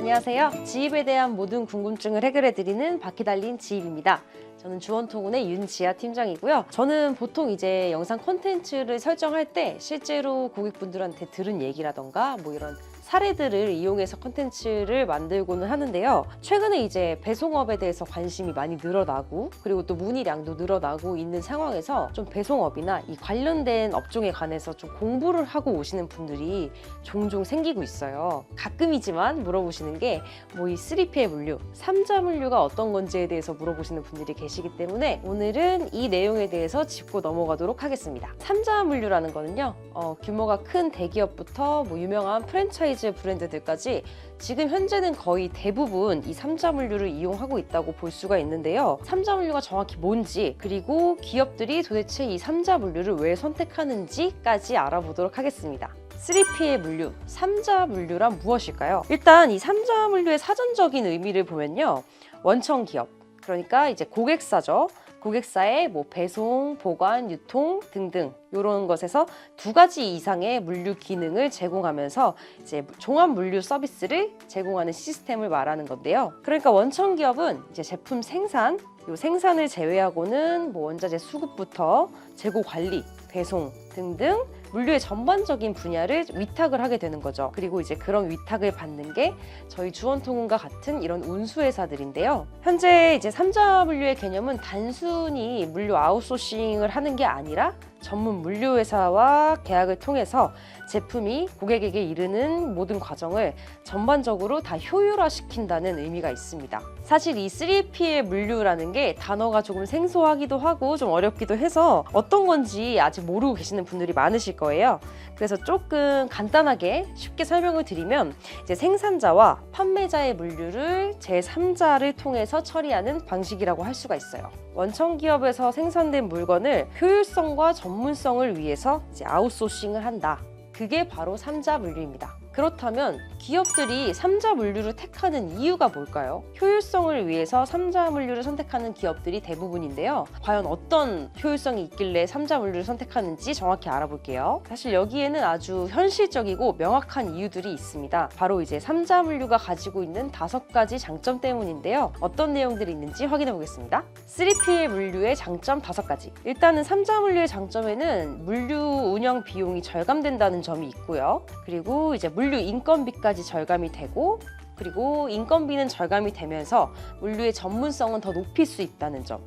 안녕하세요. 지입에 대한 모든 궁금증을 해결해드리는 바퀴 달린 지입입니다. 저는 주원토군의 윤지아 팀장이고요. 저는 보통 이제 영상 콘텐츠를 설정할 때 실제로 고객분들한테 들은 얘기라던가 뭐 이런 사례들을 이용해서 콘텐츠를 만들고는 하는데요. 최근에 이제 배송업에 대해서 관심이 많이 늘어나고 그리고 또 문의량도 늘어나고 있는 상황에서 좀 배송업이나 이 관련된 업종에 관해서 좀 공부를 하고 오시는 분들이 종종 생기고 있어요. 가끔이지만 물어보시는 게 뭐 이 3P의 물류, 3자 물류가 어떤 건지에 대해서 물어보시는 분들이 계시기 때문에 오늘은 이 내용에 대해서 짚고 넘어가도록 하겠습니다. 3자 물류라는 거는요, 어, 규모가 큰 대기업부터 뭐 유명한 프랜차이즈 브랜드들까지 지금 현재는 거의 대부분 이 3자 물류를 이용하고 있다고 볼 수가 있는데요. 3자 물류가 정확히 뭔지 그리고 기업들이 도대체 이 3자 물류를 왜 선택하는지까지 알아보도록 하겠습니다. 3P의 물류, 3자 물류란 무엇일까요? 일단 이 3자 물류의 사전적인 의미를 보면요. 원청 기업, 그러니까 이제 고객사죠. 고객사의 뭐 배송, 보관, 유통 등등 이런 것에서 두 가지 이상의 물류 기능을 제공하면서 이제 종합 물류 서비스를 제공하는 시스템을 말하는 건데요. 그러니까 원청 기업은 이제 제품 생산, 요 생산을 제외하고는 뭐 원자재 수급부터 재고 관리, 배송 등등 물류의 전반적인 분야를 위탁을 하게 되는 거죠. 그리고 이제 그런 위탁을 받는 게 저희 주원통운과 같은 이런 운수회사들인데요. 현재 이제 삼자 물류의 개념은 단순히 물류 아웃소싱을 하는 게 아니라 전문 물류회사와 계약을 통해서 제품이 고객에게 이르는 모든 과정을 전반적으로 다 효율화시킨다는 의미가 있습니다. 사실 이 3P의 물류라는 게 단어가 조금 생소하기도 하고 좀 어렵기도 해서 어떤 건지 아직 모르고 계시는 분들이 많으실 거예요. 그래서 조금 간단하게 쉽게 설명을 드리면 이제 생산자와 판매자의 물류를 제3자를 통해서 처리하는 방식이라고 할 수가 있어요. 원청 기업에서 생산된 물건을 효율성과 전 문성을 위해서 이제 아웃소싱을 한다. 그게 바로 삼자 물류입니다. 그렇다면 기업들이 삼자 물류를 택하는 이유가 뭘까요? 효율성을 위해서 삼자 물류를 선택하는 기업들이 대부분인데요. 과연 어떤 효율성이 있길래 삼자 물류를 선택하는지 정확히 알아볼게요. 사실 여기에는 아주 현실적이고 명확한 이유들이 있습니다. 바로 이제 삼자 물류가 가지고 있는 다섯 가지 장점 때문인데요. 어떤 내용들이 있는지 확인해 보겠습니다. 3PL 물류의 장점 다섯 가지. 일단은 삼자 물류의 장점에는 물류 운영 비용이 절감된다는 점이 있고요. 그리고 이제 물류 인건비까지 절감이 되고 그리고 인건비는 절감이 되면서 물류의 전문성은 더 높일 수 있다는 점.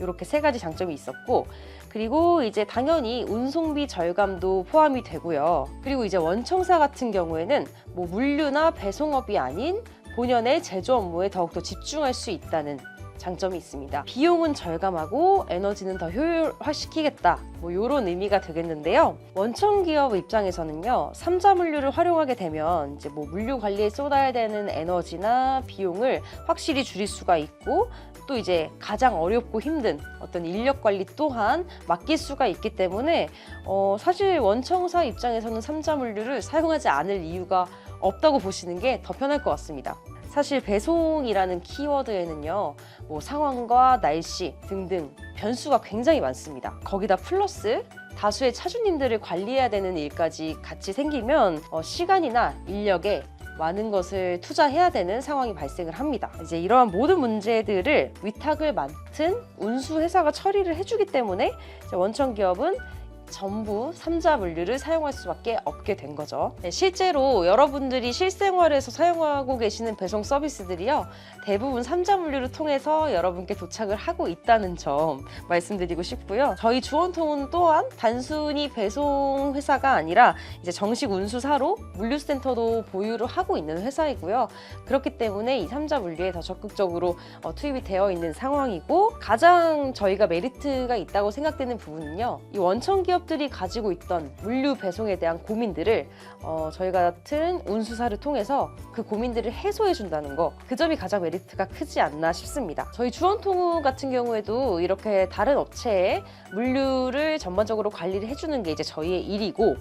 이렇게 세 가지 장점이 있었고 그리고 이제 당연히 운송비 절감도 포함이 되고요. 그리고 이제 원청사 같은 경우에는 뭐 물류나 배송업이 아닌 본연의 제조 업무에 더욱더 집중할 수 있다는 장점이 있습니다. 비용은 절감하고 에너지는 더 효율화시키겠다. 뭐 이런 의미가 되겠는데요. 원청 기업 입장에서는요, 삼자 물류를 활용하게 되면 이제 뭐 물류 관리에 쏟아야 되는 에너지나 비용을 확실히 줄일 수가 있고 또 이제 가장 어렵고 힘든 어떤 인력 관리 또한 맡길 수가 있기 때문에 어, 사실 원청사 입장에서는 삼자 물류를 사용하지 않을 이유가 없다고 보시는 게 더 편할 것 같습니다. 사실 배송이라는 키워드에는요, 뭐 상황과 날씨 등등 변수가 굉장히 많습니다. 거기다 플러스 다수의 차주님들을 관리해야 되는 일까지 같이 생기면 어, 시간이나 인력에 많은 것을 투자해야 되는 상황이 발생을 합니다. 이제 이러한 모든 문제들을 위탁을 맡은 운수 회사가 처리를 해주기 때문에 원청 기업은 전부 삼자 물류를 사용할 수밖에 없게 된 거죠. 네, 실제로 여러분들이 실생활에서 사용하고 계시는 배송 서비스들이요. 대부분 삼자 물류를 통해서 여러분께 도착을 하고 있다는 점 말씀드리고 싶고요. 저희 주원통은 또한 단순히 배송 회사가 아니라 이제 정식 운수사로 물류센터도 보유를 하고 있는 회사이고요. 그렇기 때문에 이 삼자 물류에 더 적극적으로 어, 투입이 되어 있는 상황이고 가장 저희가 메리트가 있다고 생각되는 부분은요. 이 원청 기업 들이 가지고 있던 물류 배송에 대한 고민들을 어, 저희 같은 운수사를 통해서 그 고민들을 해소해 준다는 거. 그 점이 가장 메리트가 크지 않나 싶습니다. 저희 주원통운 같은 경우에도 이렇게 다른 업체에 물류를 전반적으로 관리를 해주는 게 이제 저희의 일이고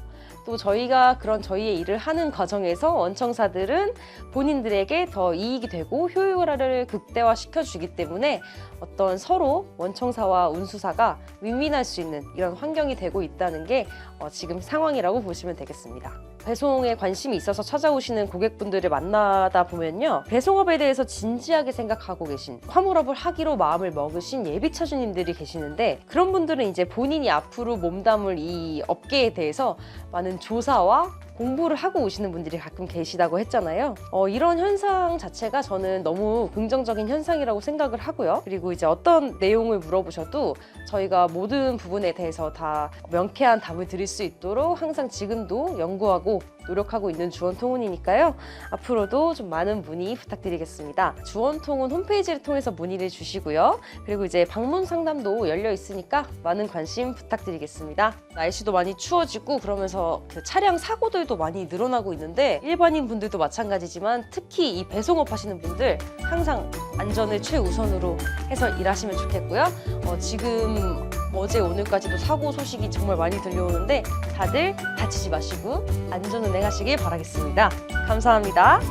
또 저희가 그런 저희의 일을 하는 과정에서 원청사들은 본인들에게 더 이익이 되고 효율화를 극대화시켜 주기 때문에 어떤 서로 원청사와 운수사가 윈윈할 수 있는 이런 환경이 되고 있다는 게 어, 지금 상황이라고 보시면 되겠습니다. 배송에 관심이 있어서 찾아오시는 고객분들을 만나다 보면요. 배송업에 대해서 진지하게 생각하고 계신 화물업을 하기로 마음을 먹으신 예비 차주님들이 계시는데 그런 분들은 이제 본인이 앞으로 몸담을 이 업계에 대해서 많은 조사와 공부를 하고 오시는 분들이 가끔 계시다고 했잖아요. 어, 이런 현상 자체가 저는 너무 긍정적인 현상이라고 생각을 하고요. 그리고 이제 어떤 내용을 물어보셔도 저희가 모든 부분에 대해서 다 명쾌한 답을 드릴 수 있도록 항상 지금도 연구하고 노력하고 있는 주원통운이니까요. 앞으로도 좀 많은 문의 부탁드리겠습니다. 주원통운 홈페이지를 통해서 문의를 주시고요. 그리고 이제 방문 상담도 열려 있으니까 많은 관심 부탁드리겠습니다. 날씨도 많이 추워지고 그러면서 그 차량 사고들도 많이 늘어나고 있는데 일반인 분들도 마찬가지지만 특히 이 배송업 하시는 분들 항상 안전을 최우선으로 해서 일하시면 좋겠고요. 어, 지금 어제 오늘까지도 사고 소식이 정말 많이 들려오는데 다들 다치지 마시고 안전 운행하시길 바라겠습니다. 감사합니다.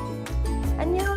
안녕.